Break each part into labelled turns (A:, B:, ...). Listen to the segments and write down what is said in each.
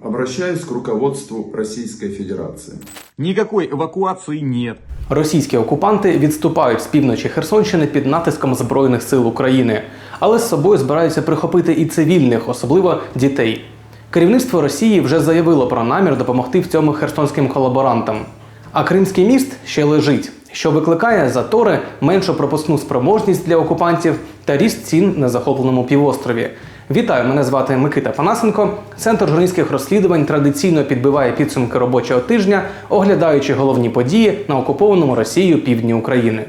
A: Обращаюсь к руководству Российской Федерации.
B: Никакой эвакуации нет.
C: Російські окупанти відступають з півночі Херсонщини під натиском Збройних сил України, але з собою збираються прихопити і цивільних, особливо дітей. Керівництво Росії вже заявило про намір допомогти в цьому херсонським колаборантам. А Кримський міст ще лежить, що викликає затори, меншу пропускну спроможність для окупантів та ріст цін на захопленому півострові. Вітаю, мене звати Микита Панасенко. Центр журналістських розслідувань традиційно підбиває підсумки робочого тижня, оглядаючи головні події на окупованому Росією півдні України.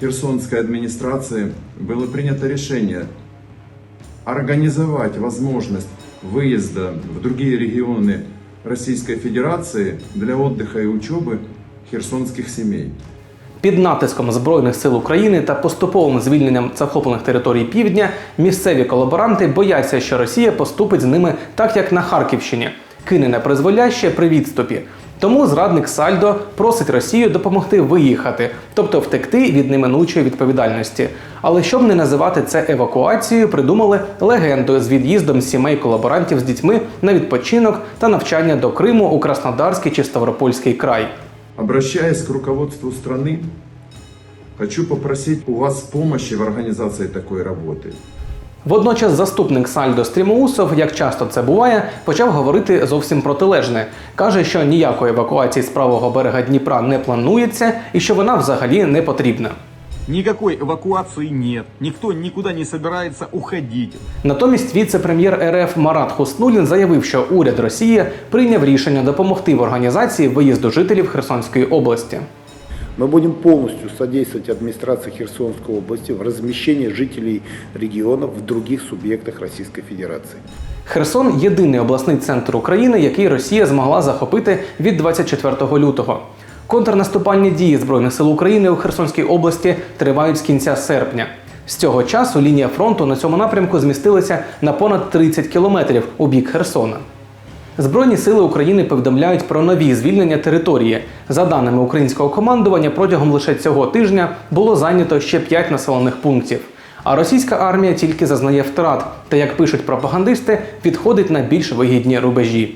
A: Херсонской администрации было принято решение организовать возможность выезда в другие регионы Российской Федерации для отдыха и учебы херсонских семей.
C: Під натиском Збройних сил України та поступовим звільненням захоплених територій півдня місцеві колаборанти бояться, що Росія поступить з ними так, як на Харківщині, кине на призволяще при відступі. Тому зрадник Сальдо просить Росію допомогти виїхати, тобто втекти від неминучої відповідальності. Але щоб не називати це евакуацією, придумали легенду з від'їздом сімей колаборантів з дітьми на відпочинок та навчання до Криму у Краснодарський чи Ставропольський край.
A: Обращаясь к руководству страны, хочу попросить у вас помощи в организации такой работы.
C: Водночас заступник Сальдо Стрімоусов, як часто це буває, почав говорити зовсім протилежне. Каже, що ніякої евакуації з правого берега Дніпра не планується і що вона взагалі не потрібна.
B: Никакой эвакуации нет. Никто никуда не собирается уходить.
C: Натомість віце-прем'єр РФ Марат Хуснулін заявив, що уряд Росії прийняв рішення допомогти в організації виїзду жителів Херсонської області.
D: Мы будем полностью содействовать администрации Херсонской области в размещении жителей регионов в других субъектах Российской Федерации.
C: Херсон єдиний обласний центр України, який Росія змогла захопити від 24 лютого. Контрнаступальні дії Збройних сил України у Херсонській області тривають з кінця серпня. З цього часу лінія фронту на цьому напрямку змістилася на понад 30 кілометрів у бік Херсона. Збройні сили України повідомляють про нові звільнення території. За даними українського командування, протягом лише цього тижня було зайнято ще 5 населених пунктів. А російська армія тільки зазнає втрат та, як пишуть пропагандисти, відходить на більш вигідні рубежі.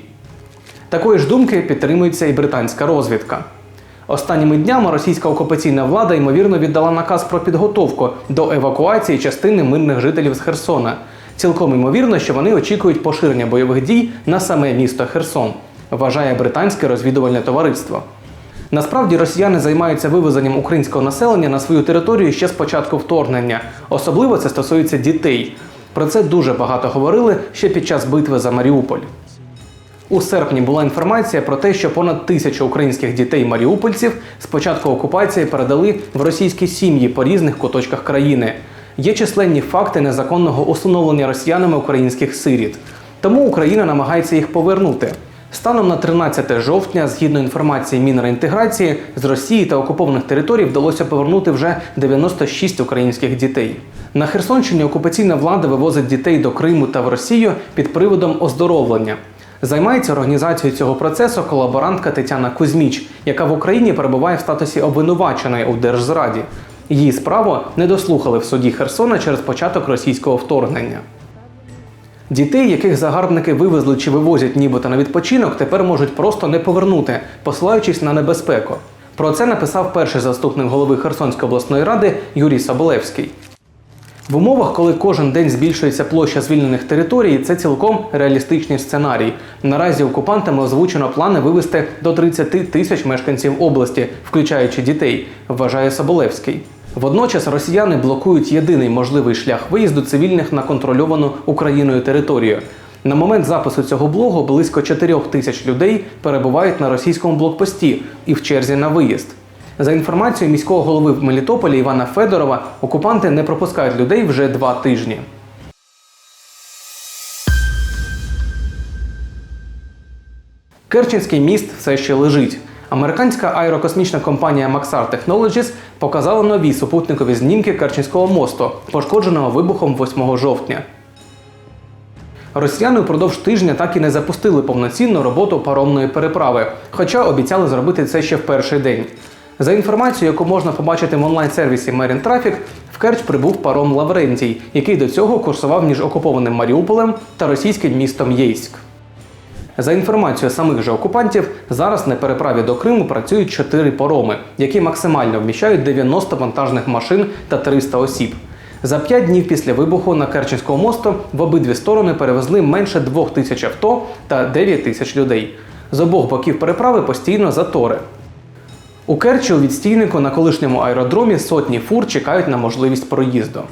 C: Такої ж думки підтримується і британська розвідка. Останніми днями російська окупаційна влада ймовірно віддала наказ про підготовку до евакуації частини мирних жителів з Херсона. Цілком ймовірно, що вони очікують поширення бойових дій на саме місто Херсон, вважає британське розвідувальне товариство. Насправді росіяни займаються вивезенням українського населення на свою територію ще з початку вторгнення. Особливо це стосується дітей. Про це дуже багато говорили ще під час битви за Маріуполь. У серпні була інформація про те, що понад тисячу українських дітей маріупольців з початку окупації передали в російські сім'ї по різних куточках країни. Є численні факти незаконного усиновлення росіянами українських сиріт. Тому Україна намагається їх повернути. Станом на 13 жовтня, згідно інформації Мінреінтеграції, з Росії та окупованих територій вдалося повернути вже 96 українських дітей. На Херсонщині окупаційна влада вивозить дітей до Криму та в Росію під приводом оздоровлення. Займається організацією цього процесу колаборантка Тетяна Кузьміч, яка в Україні перебуває в статусі обвинуваченої у держзраді. Її справу не дослухали в суді Херсона через початок російського вторгнення. Дітей, яких загарбники вивезли чи вивозять нібито на відпочинок, тепер можуть просто не повернути, посилаючись на небезпеку. Про це написав перший заступник голови Херсонської обласної ради Юрій Соболевський. В умовах, коли кожен день збільшується площа звільнених територій, це цілком реалістичний сценарій. Наразі окупантами озвучено плани вивезти до 30 тисяч мешканців області, включаючи дітей, вважає Соболевський. Водночас росіяни блокують єдиний можливий шлях виїзду цивільних на контрольовану Україною територію. На момент запису цього блогу близько 4 тисяч людей перебувають на російському блокпості і в черзі на виїзд. За інформацією міського голови в Мелітополі Івана Федорова, окупанти не пропускають людей вже два тижні. Керченський міст все ще лежить. Американська аерокосмічна компанія Maxar Technologies показала нові супутникові знімки Керченського мосту, пошкодженого вибухом 8 жовтня. Росіяни впродовж тижня так і не запустили повноцінну роботу паромної переправи, хоча обіцяли зробити це ще в перший день. За інформацією, яку можна побачити в онлайн-сервісі Marine Traffic, в Керч прибув паром Лаврентій, який до цього курсував між окупованим Маріуполем та російським містом Єйськ. За інформацією самих же окупантів, зараз на переправі до Криму працюють чотири пороми, які максимально вміщають 90 вантажних машин та 300 осіб. За п'ять днів після вибуху на Керченського мосту в обидві сторони перевезли менше двох тисяч авто та 9 тисяч людей. З обох боків переправи постійно затори. У Керчі у відстійнику на колишньому аеродромі сотні фур чекають на можливість проїзду.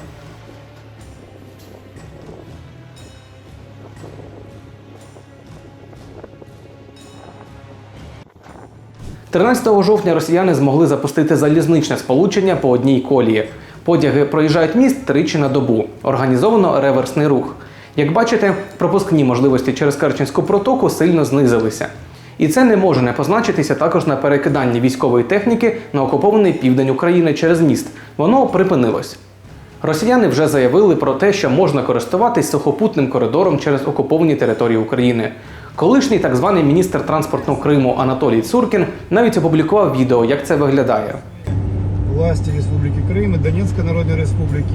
C: 13 жовтня росіяни змогли запустити залізничне сполучення по одній колії. Потяги проїжджають міст тричі на добу. Організовано реверсний рух. Як бачите, пропускні можливості через Керченську протоку сильно знизилися. І це не може не позначитися також на перекиданні військової техніки на окупований південь України через міст. Воно припинилось. Росіяни вже заявили про те, що можна користуватись сухопутним коридором через окуповані території України. Колишній так званий міністр транспорту Криму Анатолій Цуркін навіть опублікував відео, як це виглядає.
E: власти Республики Крым и Донецкой Народной Республики.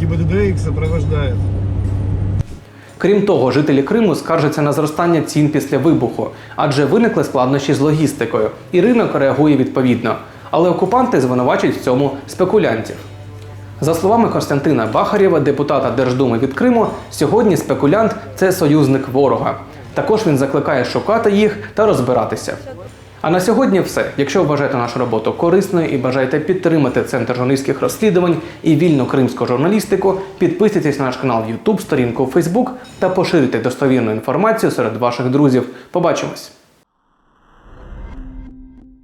E: ГИБДД их сопровождает.
C: Крім того, жителі Криму скаржаться на зростання цін після вибуху, адже виникли складнощі з логістикою, і ринок реагує відповідно. Але окупанти звинувачують в цьому спекулянтів. За словами Костянтина Бахарєва, депутата Держдуми від Криму, сьогодні спекулянт це союзник ворога. Також він закликає шукати їх та розбиратися. А на сьогодні все. Якщо вважаєте нашу роботу корисною і бажаєте підтримати центр журналістських розслідувань і вільну кримську журналістику, підписуйтесь на наш канал YouTube, сторінку Facebook та поширюйте достовірну інформацію серед ваших друзів. Побачимось!